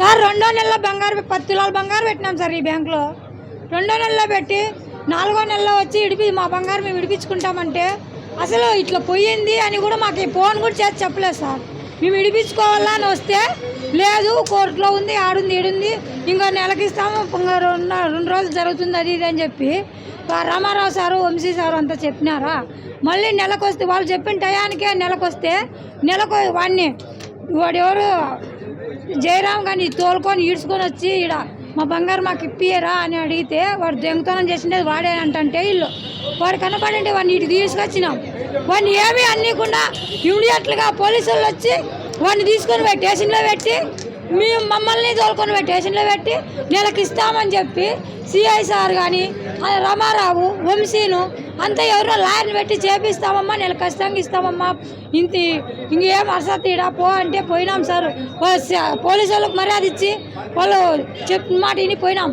Sir రెండో నెలలో బంగారు పది తులాలు బంగారు పెట్టినాం సార్ ఈ బ్యాంకులో. రెండో నెలలో పెట్టి నాలుగో నెలలో వచ్చి ఇడిపి మా బంగారు మేము విడిపించుకుంటామంటే అసలు ఇట్లా పోయింది అని కూడా మాకు ఈ ఫోన్ కూడా చేసి చెప్పలేదు సార్. మేము విడిపించుకోవాలా అని వస్తే లేదు కోర్టులో ఉంది ఆడుంది ఈడుంది ఇంకో నెలకి ఇస్తాము రెండు రెండు రోజులు జరుగుతుంది అది ఇది అని చెప్పి రామారావు సారు వంశీ సారు అంతా చెప్పినారా? మళ్ళీ నెలకు వస్తే వాళ్ళు చెప్పిన టయానికే నెలకు వస్తే నెలకు వాడిని వాడెవరు జయరామ్ కానీ తోలుకొని ఈడ్చుకొని వచ్చి ఈడ మా బంగారు మాకు ఇప్పియరా? అని అడిగితే వాడు దొంగతనం చేసిండేది వాడే అంటే ఇల్లు. వాడు కనపడింటే వాడిని ఇటు తీసుకొచ్చినాం. వాడిని ఏమీ అన్నీకుండా ఇమీడియట్లుగా పోలీసులు వచ్చి వాడిని తీసుకొని పోయి స్టేషన్లో పెట్టి మేము మమ్మల్ని తోలుకొని పోయి స్టేషన్లో పెట్టి నెలకి ఇస్తామని చెప్పి సిఐ సార్ కానీ రమారావు వంశీను అంతా ఎవరో లాయర్ని పెట్టి చేపిస్తామమ్మా నేను ఖచ్చితంగా ఇస్తామమ్మా. ఇంత ఇంకేం అర్సత్ పో అంటే పోయినాం సార్. పోలీసు వాళ్ళకి మర్యాద ఇచ్చి వాళ్ళు చెప్పిన మాట విని పోయినాం.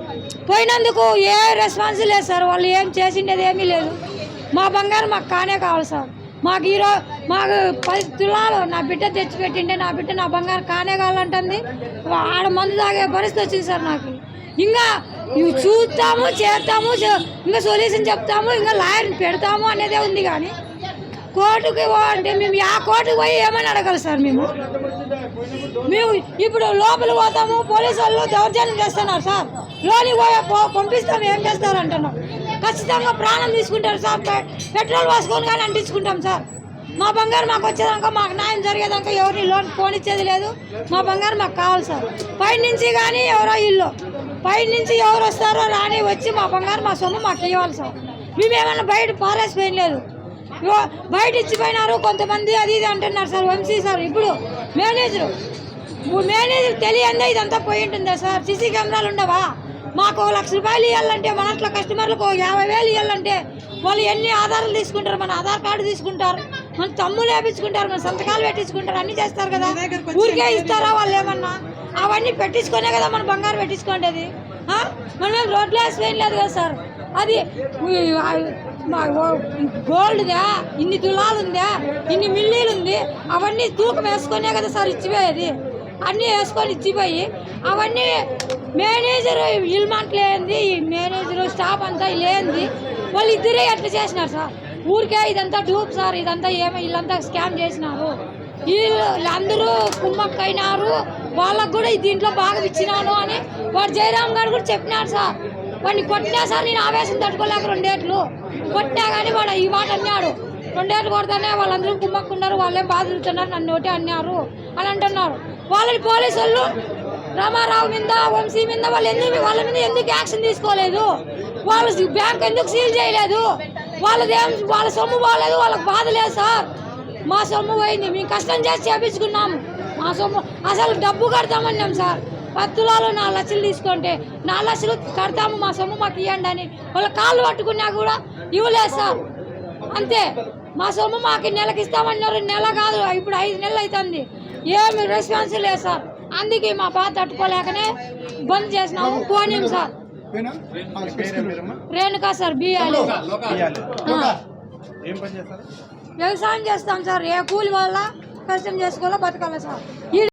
పోయినందుకు ఏ రెస్పాన్స్ లేదు సార్. వాళ్ళు ఏం చేసిండేది ఏమీ లేదు. మా బంగారం మాకు కానే కావాలి సార్. మాకు ఈరోజు మాకు పది తులాలు నా బిడ్డ తెచ్చిపెట్టింటే నా బిడ్డ నా బంగారం కానే కావాలంటుంది. ఆడ మందు తాగే పరిస్థితి వచ్చింది సార్ నాకు. ఇంకా చూస్తాము చేస్తాము ఇంకా సొల్యూషన్ చెప్తాము ఇంకా లాయర్ని పెడతాము అనేదే ఉంది కానీ కోర్టుకి పో అంటే మేము ఆ కోర్టుకి పోయి ఏమని అడగాలి సార్ మేము? మేము ఇప్పుడు లోపల పోతాము పోలీసు వాళ్ళు దౌర్జన్యం చేస్తున్నారు సార్. లోని పోయా పంపిస్తాము ఏం చేస్తారు అంటున్నాం ఖచ్చితంగా ప్రాణం తీసుకుంటారు సార్. పె- పెట్రోల్ పోసుకొని కానీ అంటించుకుంటాం సార్. మా బంగారు మాకు వచ్చేదాకా మాకు న్యాయం జరిగేదాకా ఎవరిని లోన్ పోనిచ్చేది లేదు. మా బంగారు మాకు కావాలి సార్. పై నుంచి కానీ ఎవరో ఇల్లు. పై నుంచి ఎవరు వస్తారో రాని వచ్చి మా బంగారు మా సొమ్ము మాకు ఇవ్వాలి సార్. మేమేమన్నా బయట పారేసిపోయిన లేదు. బయట ఇచ్చిపోయినారు కొంతమంది అది ఇది అంటున్నారు సార్ వంశీ సార్. ఇప్పుడు మేనేజరు మేనేజర్ తెలియందే ఇదంతా పోయి ఉంటుందా సార్. సీసీ కెమెరాలు ఉండవా? మాకు ఒక లక్ష రూపాయలు ఇవ్వాలంటే మన అట్లా కస్టమర్లకు యాభై వేలు ఇవ్వాలంటే వాళ్ళు ఎన్ని ఆధారాలు తీసుకుంటారు? మన ఆధార్ కార్డు తీసుకుంటారు. మన తమ్ములు వేపించుకుంటారు మన సంతకాలు పెట్టించుకుంటారు అన్ని చేస్తారు కదా. ఊరికే ఇస్తారా వాళ్ళు ఏమన్నా? అవన్నీ పెట్టించుకునే కదా మన బంగారు పెట్టించుకోండి మనం రోడ్లు వేసి వేయలేదు కదా సార్? అది గోల్డ్దా ఇన్ని తులాలు ఉందా? ఇన్ని మిల్లీలు ఉంది? అవన్నీ తూకం వేసుకునే కదా సార్ ఇచ్చిపోయేది. అన్నీ వేసుకొని ఇచ్చిపోయి అవన్నీ మేనేజర్ ఇల్మంట్ లేనిది ఈ మేనేజర్ స్టాఫ్ అంతా లేనిది. వాళ్ళు ఇద్దరే ఎట్లా చేసినారు సార్. ఊరికే ఇదంతా డూప్ సార్ ఇదంతా ఏమో వీళ్ళంతా స్కామ్ చేసినారు. వీళ్ళు అందరూ కుమ్మక్కైనారు. వాళ్ళకు కూడా దీంట్లో బాగా ఇచ్చినాను అని వాడు జయరామ్ గారు కూడా చెప్పినాడు సార్. వాడిని కొట్టినా సార్ నేను ఆవేశం తట్టుకోలేక రెండేట్లు. కొట్టినా కానీ వాడు ఈ మాట అన్నాడు. రెండేట్లు కొడతానే వాళ్ళందరూ కుమ్మక్కున్నారు వాళ్ళే బాధితున్నారు నన్ను ఒకటి అన్నారు అని అంటున్నారు. వాళ్ళని పోలీసు వాళ్ళు రామారావు మీద వంశీ మీద వాళ్ళు ఎందుకు వాళ్ళ మీద ఎందుకు యాక్షన్ తీసుకోలేదు? వాళ్ళు బ్యాంక్ ఎందుకు సీల్ చేయలేదు? వాళ్ళదేం వాళ్ళ సొమ్ము పోలేదు వాళ్ళకి బాధ లేదు సార్. మా సొమ్ము పోయింది. మేము కష్టం చేసి చేపించుకున్నాము మా సొమ్ము అసలు డబ్బు కడతామన్నాం సార్. పత్తులాలు నాలుగు లక్షలు తీసుకుంటే నాలుగు లక్షలు కడతాము మా సొమ్ము మాకు ఇవ్వండి అని. వాళ్ళ కాళ్ళు పట్టుకున్నా కూడా ఇవ్వలేదు సార్. అంతే. మా సొమ్ము మాకు నెలకి ఇస్తామన్నారు. నెల కాదు ఇప్పుడు ఐదు నెలలు అవుతుంది. ఏమి రెస్పాన్స్ లేదు సార్. అందుకే మా బాధ తట్టుకోలేకనే బంద్ చేసినాము పోనీం? సార్ రేణుకా సార్ బియ్యాలి ఆ. ఏం పని చేస్తారు? వ్యవసాయం చేస్తాం సార్. ఏ కూలి వల్ల కష్టం చేసుకోవాలో బతకాలి సార్. ఈ